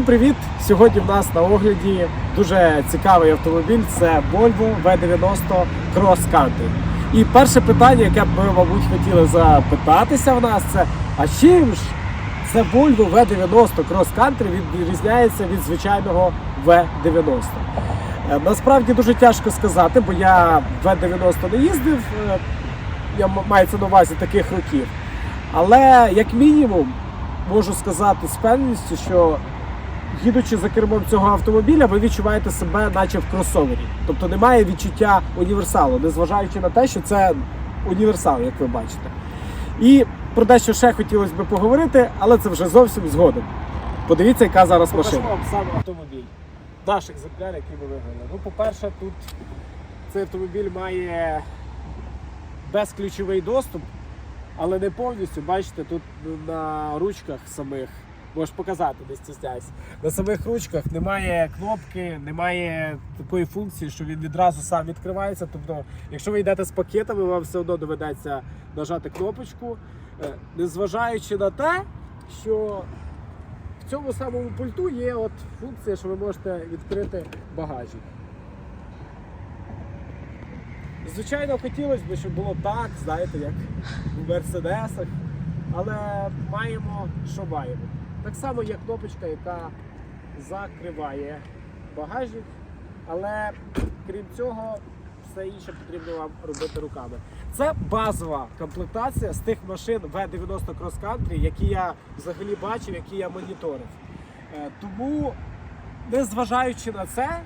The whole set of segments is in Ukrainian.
Всім привіт! Сьогодні в нас на огляді дуже цікавий автомобіль. Це Volvo V90 Cross Country. І перше питання, яке б ми, мабуть, хотіли запитатися в нас, це а чим ж це Volvo V90 Cross Country відрізняється від звичайного V90? Е, Насправді дуже тяжко сказати, бо я V90 не їздив, е, я мається на увазі таких років. Але як мінімум можу сказати з певністю, що їдучи за кермом цього автомобіля, ви відчуваєте себе, наче в кросовері. Тобто немає відчуття універсалу, незважаючи на те, що це універсал, як ви бачите. І про дещо ще хотілося б поговорити, але це вже зовсім згодом. Подивіться, яка зараз машина. Покажу вам сам автомобіль. Наш екземпляр, який ми виграли. Ну, по-перше, тут цей автомобіль має безключовий доступ, але не повністю. Бачите, тут на ручках самих, можеш показати, не стісняйся. На самих ручках немає кнопки, немає такої функції, що він відразу сам відкривається. Тобто, якщо ви йдете з пакетами, вам все одно доведеться нажати кнопочку, Е, незважаючи на те, що в цьому самому пульту є от функція, що ви можете відкрити багажник. Звичайно, хотілося б, щоб було так, знаєте, як у мерседесах. Але маємо, що маємо. Так само є кнопочка, яка закриває багажник. Але крім цього, все інше потрібно вам робити руками. Це базова комплектація з тих машин V90 Cross Country, які я взагалі бачив, які я моніторив. Е, Тому, незважаючи на це,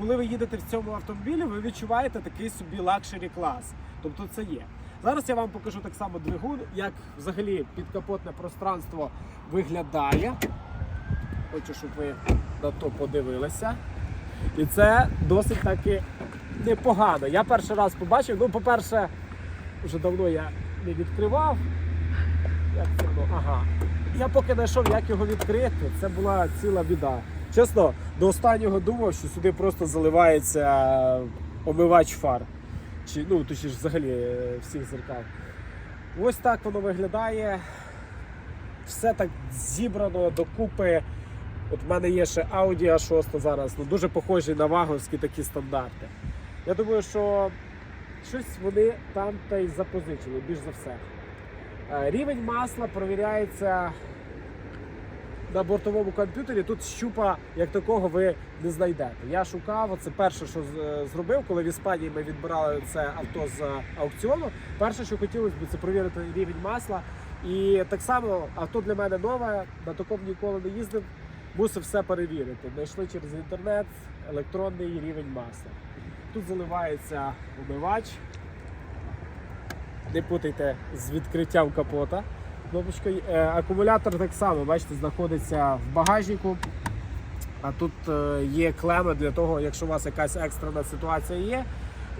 коли ви їдете в цьому автомобілі, ви відчуваєте такий собі лакшері клас. Тобто це є. Зараз я вам покажу так само двигун, як взагалі підкапотне пространство виглядає. Хочу, щоб ви на то подивилися. І це досить таки непогано. Я перший раз побачив. Ну, по-перше, вже давно я не відкривав. Як це воно? Ага. Я поки знайшов, як його відкрити. Це була ціла біда. Чесно, до останнього думав, що сюди просто заливається омивач фар. Чи, ну, точніше, взагалі е, всіх зеркал. Ось так воно виглядає. Все так зібрано докупи. От в мене є ще Audi A6 зараз, ну дуже похожі на ваговські такі стандарти. Я думаю, що щось вони там та й запозичили, більш за все. Е, Рівень масла провіряється на бортовому комп'ютері. Тут щупа як такого ви не знайдете. Я шукав, це перше, що е, зробив, коли в Іспанії ми відбирали це авто з аукціону. Перше, що хотілося б, це провірити рівень масла. І так само авто для мене нове, на такому ніколи не їздив, мусив все перевірити. Знайшли через інтернет електронний рівень масла. Тут заливається омивач. Не путайте з відкриттям капота. Кнопочкою. Е, акумулятор так само, бачите, знаходиться в багажнику. А тут е, є клеми для того, якщо у вас якась екстрена ситуація є,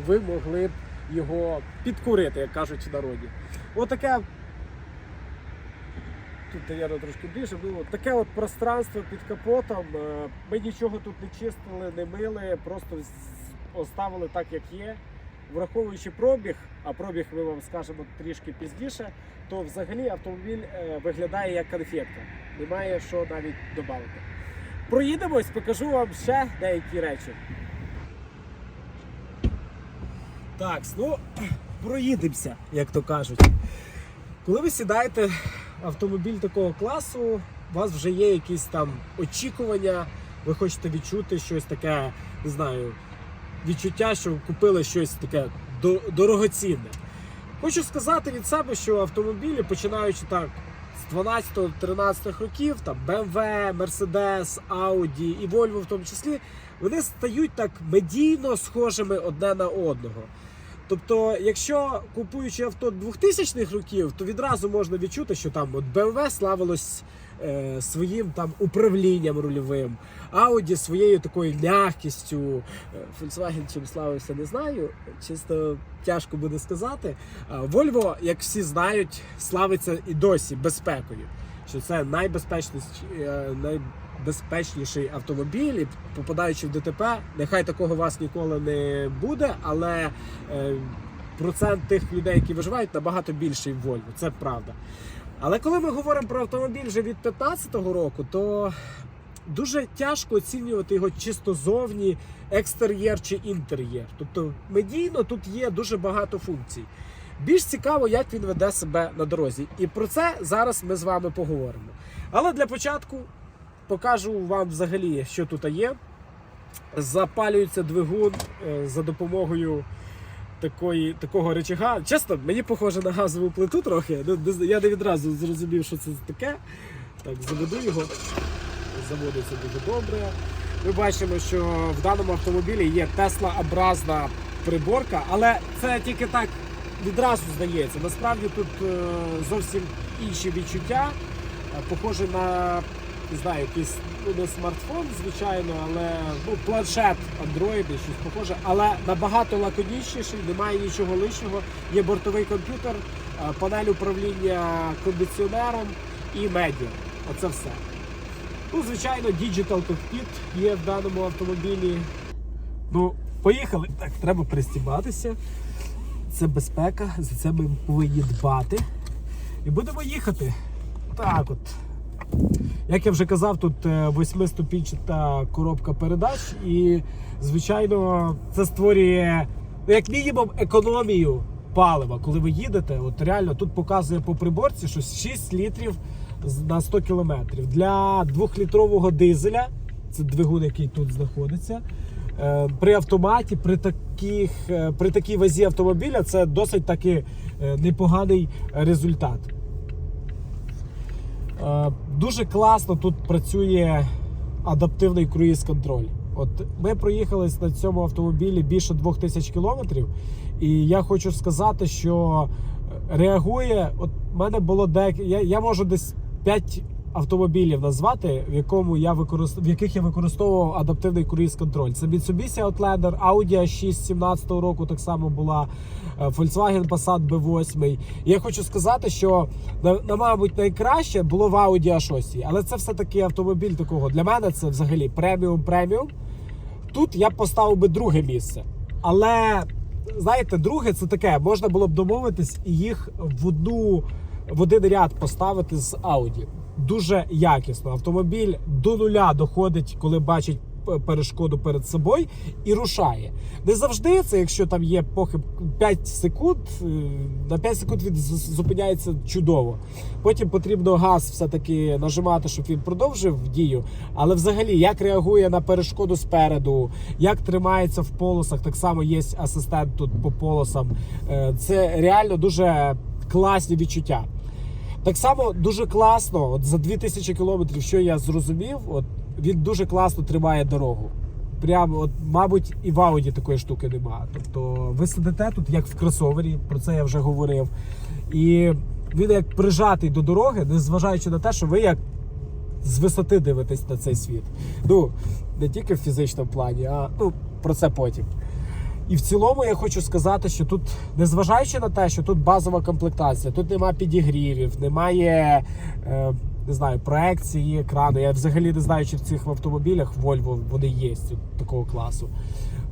ви могли б його підкурити, як кажуть в народі. Отаке. Тут, наверное, трошки більше. Ну, таке от пространство під капотом. Е, Ми нічого тут не чистили, не мили, просто оставили так, як є. Враховуючи пробіг, а пробіг ми вам скажемо трішки пізніше, то взагалі автомобіль е, виглядає як конфетка. Немає що навіть додати. Проїдемось, покажу вам ще деякі речі. Так, ну проїдемося, як то кажуть. Коли ви сідаєте в автомобіль такого класу, у вас вже є якісь там очікування, ви хочете відчути щось таке, не знаю, відчуття, що купили щось таке дорогоцінне. Хочу сказати від себе, що автомобілі, починаючи так з 12-13 років, там BMW, Mercedes, Audi і Volvo в тому числі, вони стають так медійно схожими одне на одного. Тобто, якщо купуючи авто 2000-х років, то відразу можна відчути, що там от BMW славилось е, своїм там управлінням рульовим, Audi своєю такою м'якістю, е, Volkswagen чим славився, не знаю. Чисто тяжко буде сказати. Volvo, як всі знають, славиться і досі безпекою. Що це найбезпечніший, е, найбезпечніший автомобіль, і попадаючи в ДТП, нехай такого у вас ніколи не буде, але процент тих людей, які виживають, набагато більший в Volvo. Це правда. Але коли ми говоримо про автомобіль вже від 2015 року, то дуже тяжко оцінювати його чисто зовні, екстер'єр чи інтер'єр. Тобто медійно тут є дуже багато функцій. Більш цікаво, як він веде себе на дорозі. І про це зараз ми з вами поговоримо. Але для початку покажу вам взагалі, що тут є. Запалюється двигун е, за допомогою такої, такого речага. Чесно, мені похоже на газову плиту трохи. Ну, Я не відразу зрозумів, що це таке. Так, заведу його. Заводиться дуже добре. Ми бачимо, що в даному автомобілі є Тесла-образна приборка, але це тільки так відразу здається. Насправді тут е, зовсім інші відчуття. Е, Похоже на не знаю, якийсь ну, не смартфон, звичайно, але ну, планшет Android, щось похоже, але набагато лаконічніший, немає нічого лишнього. Є бортовий комп'ютер, е, панель управління кондиціонером і медіа. Оце все. Ну, звичайно, Digital Cockpit є в даному автомобілі. Ну, поїхали. Так, треба пристібатися. Це безпека, за це ми повинні дбати. І будемо їхати. Так от. Як я вже казав, тут е, восьмиступінчата коробка передач, і, звичайно, це створює ну, як мінімум економію палива, коли ви їдете. От реально тут показує по приборці, що 6 літрів на 100 кілометрів. Для двохлітрового дизеля, це двигун, який тут знаходиться. е, При автоматі, при таких, е, при такій вазі автомобіля, це досить таки непоганий результат. Е, Дуже класно тут працює адаптивний круїз-контроль. От ми проїхались на цьому автомобілі більше 2000 кілометрів, і я хочу сказати, що реагує. От мене було дек... я, я можу десь 5 автомобілів назвати, в якому я використ... в яких я використовував адаптивний круїз-контроль. Це Mitsubishi Outlander, Audi A6 17 року так само була, е, Volkswagen Passat B8. І я хочу сказати, що на, мабуть найкраще було в Audi A6, але це все таки автомобіль такого. Для мене це взагалі преміум преміум. Тут я поставив би друге місце. Але знаєте, друге це таке, можна було б домовитись і їх в одну в один ряд поставити з Audi. Дуже якісно. Автомобіль до нуля доходить, коли бачить перешкоду перед собою і рушає. Не завжди це, якщо там є похиб 5 секунд, е, на 5 секунд він зупиняється чудово. Потім потрібно газ все-таки нажимати, щоб він продовжив дію. Але взагалі, як реагує на перешкоду спереду, як тримається в полосах, так само є асистент тут по полосам. Е, Це реально дуже класні відчуття. Так само дуже класно, от за 2000 кілометрів, що я зрозумів, от він дуже класно тримає дорогу. Прямо, от, мабуть, і в Ауді такої штуки немає. Тобто ви сидите тут, як в кросовері, про це я вже говорив. І він як прижатий до дороги, незважаючи на те, що ви як з висоти дивитесь на цей світ. Ну, не тільки в фізичному плані, а ну, про це потім. І в цілому я хочу сказати, що тут, незважаючи на те, що тут базова комплектація, тут немає підігрівів, немає е, не знаю, проекції екрану. Я взагалі не знаю, чи в цих автомобілях Volvo вони є такого класу.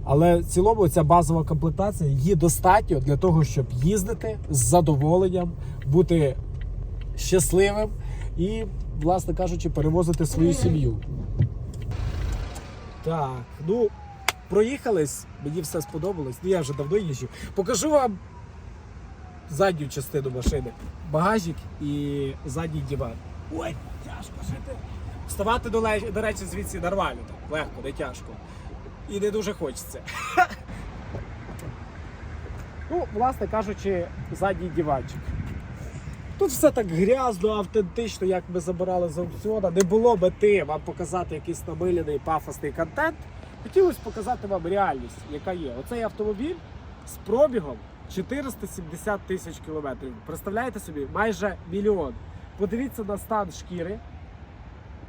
Але в цілому ця базова комплектація її достатньо для того, щоб їздити з задоволенням, бути щасливим і, власне кажучи, перевозити свою сім'ю. Так, ну проїхались, мені все сподобалось. Ну я вже давно їжджу. Покажу вам задню частину машини. Багажник і задній диван. Ой, тяжко жити. Вставати до, до речі, звідси нормально, так, легко, не тяжко. І не дуже хочеться. ну, власне кажучи, задній диванчик. Тут все так грязно, автентично, як ми забирали з аукціона. Не було мети вам показати якийсь намилений пафосний контент. Хотілося показати вам реальність, яка є. Оцей автомобіль з пробігом 470 тисяч кілометрів. Представляєте собі, майже мільйон. Подивіться на стан шкіри.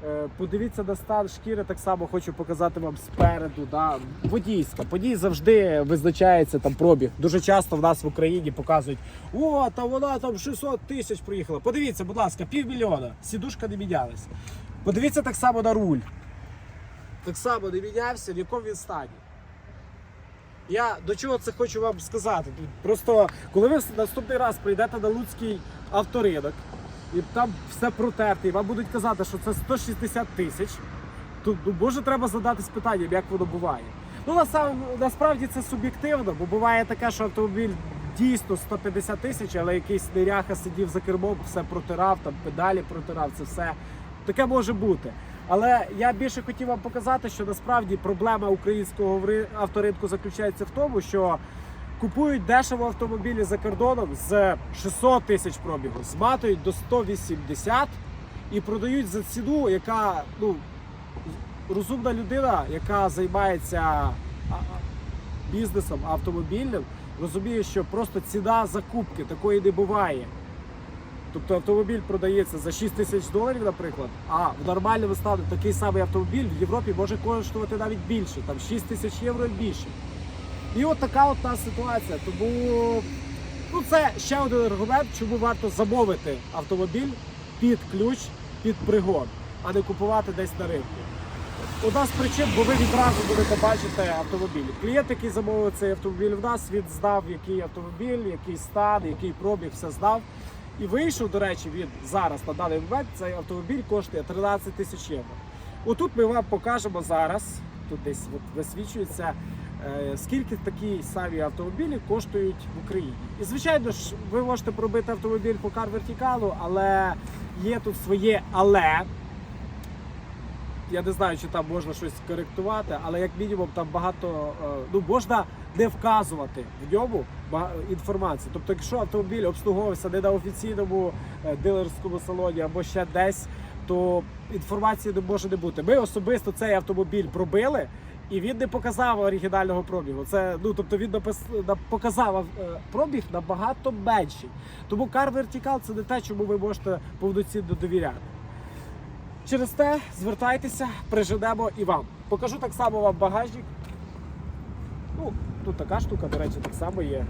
Е, Подивіться на стан шкіри, так само хочу показати вам спереду. Да. Водійська. Подій завжди визначається там пробіг. Дуже часто в нас в Україні показують, о, там вона там 600 тисяч проїхала. Подивіться, будь ласка, півмільйона. Сідушка не мінялась. Подивіться так само на руль. Так само не мінявся, в якому він стані. Я до чого це хочу вам сказати. Просто коли ви наступний раз прийдете на Луцький авторинок, і там все протерте, і вам будуть казати, що це 160 тисяч, тут ну, може треба задатись питанням, як воно буває. Ну насправді це суб'єктивно, бо буває таке, що автомобіль дійсно 150 тисяч, але якийсь неряха сидів за кермом, все протирав, там педалі протирав, це все. Таке може бути. Але я більше хотів вам показати, що насправді проблема українського авторинку заключається в тому, що купують дешево автомобілі за кордоном з 600 тисяч пробігу, зматують до 180 і продають за ціну, яка ну розумна людина, яка займається бізнесом автомобільним, розуміє, що просто ціна закупки такої не буває. Тобто автомобіль продається за 6 тисяч доларів, наприклад, а в нормальному стані такий самий автомобіль в Європі може коштувати навіть більше, там 6 тисяч євро і більше. І от така от та ситуація. Тому ну, це ще один аргумент, чому варто замовити автомобіль під ключ, під пригон, а не купувати десь на ринку. Одна з причин, бо ви відразу будете бачити автомобіль. Клієнт, який замовив цей автомобіль в нас, він знав, який автомобіль, який стан, який пробіг, все знав. І вийшов, до речі, він зараз на даний момент цей автомобіль коштує 13 тисяч євро. Отут ми вам покажемо зараз, тут десь от висвічується, е, скільки такі самі автомобілі коштують в Україні. І звичайно ж, ви можете пробити автомобіль по кар вертикалу, але є тут своє але. Я не знаю, чи там можна щось коректувати, але як мінімум там багато е, ну можна не вказувати в ньому інформацію. Тобто, якщо автомобіль обслуговувався не на офіційному е, дилерському салоні або ще десь, то інформації не може не бути. Ми особисто цей автомобіль пробили. І він не показав оригінального пробігу. Це ну тобто він напис... показав е, пробіг набагато менший. Тому Car Vertical це не те, чому ви можете повноцінно довіряти. Через те звертайтеся, приженемо і вам. Покажу так само вам багажник. Тут така штука, до речі, так само є.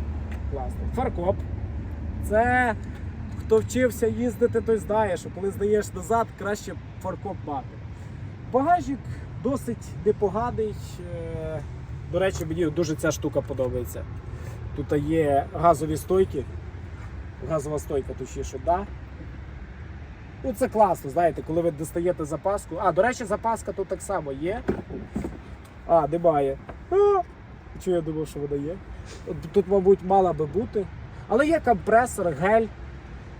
Класний. Фаркоп. Це хто вчився їздити, той знає, що коли здаєш назад, краще фаркоп мати. Багажник досить непоганий. Е, До речі, мені дуже ця штука подобається. Тут є газові стойки. Газова стойка, точніше, да. Ну, це класно, знаєте, коли ви достаєте запаску. А, до речі, запаска тут так само є. А, немає. А, чого я думав, що вона є? Тут, мабуть, мала би бути. Але є компресор, гель.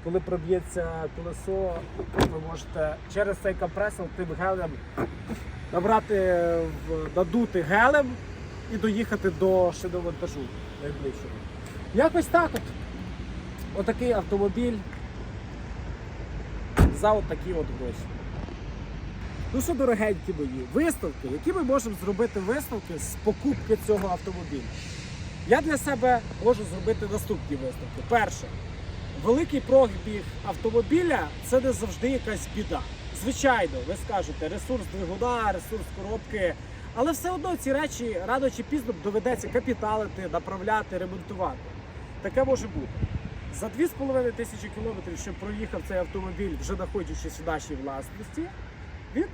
Коли проб'ється колесо, ви можете через цей компресор тим гелем набрати, надути гелем і доїхати до шиномонтажу найближчого. Якось так от. Отакий автомобіль за от такі от гроші. Ну що, дорогенькі мої, виставки, які ми можемо зробити виставки з покупки цього автомобіля? Я для себе можу зробити наступні виставки. Перше, великий пробіг автомобіля це не завжди якась біда. Звичайно, ви скажете, ресурс двигуна, ресурс коробки, але все одно ці речі рано чи пізно доведеться капіталити, направляти, ремонтувати. Таке може бути. За 2,5 тисячі кілометрів, що проїхав цей автомобіль, вже знаходячись в нашій власності, він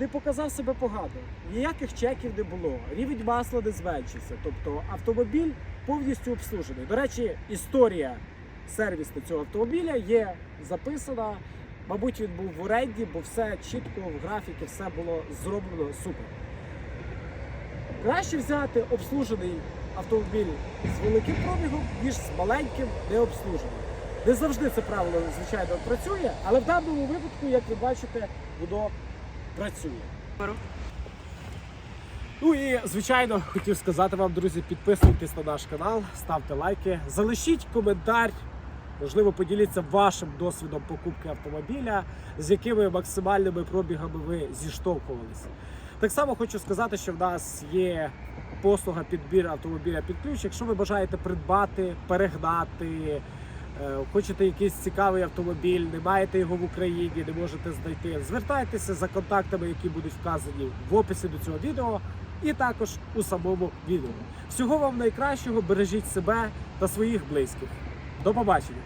не показав себе погано. Ніяких чеків не було, рівень масла не зменшився. Тобто автомобіль повністю обслужений. До речі, історія сервісу цього автомобіля є записана. Мабуть, він був в оренді, бо все чітко в графіки, все було зроблено супер. Краще взяти обслужений автомобіль з великим пробігом, ніж з маленьким необслуженим. Не завжди це правило, звичайно, працює, але в даному випадку, як ви бачите, воно працює. Ну і звичайно хотів сказати вам, друзі, підписуйтесь на наш канал, ставте лайки, залишіть коментар. Можливо, поділіться вашим досвідом покупки автомобіля, з якими максимальними пробігами ви зіштовхувалися. Так само хочу сказати, що в нас є послуга підбір автомобіля під ключ. Якщо ви бажаєте придбати, перегнати, хочете якийсь цікавий автомобіль, не маєте його в Україні, не можете знайти, звертайтеся за контактами, які будуть вказані в описі до цього відео, і також у самому відео. Всього вам найкращого, бережіть себе та своїх близьких. До побачення!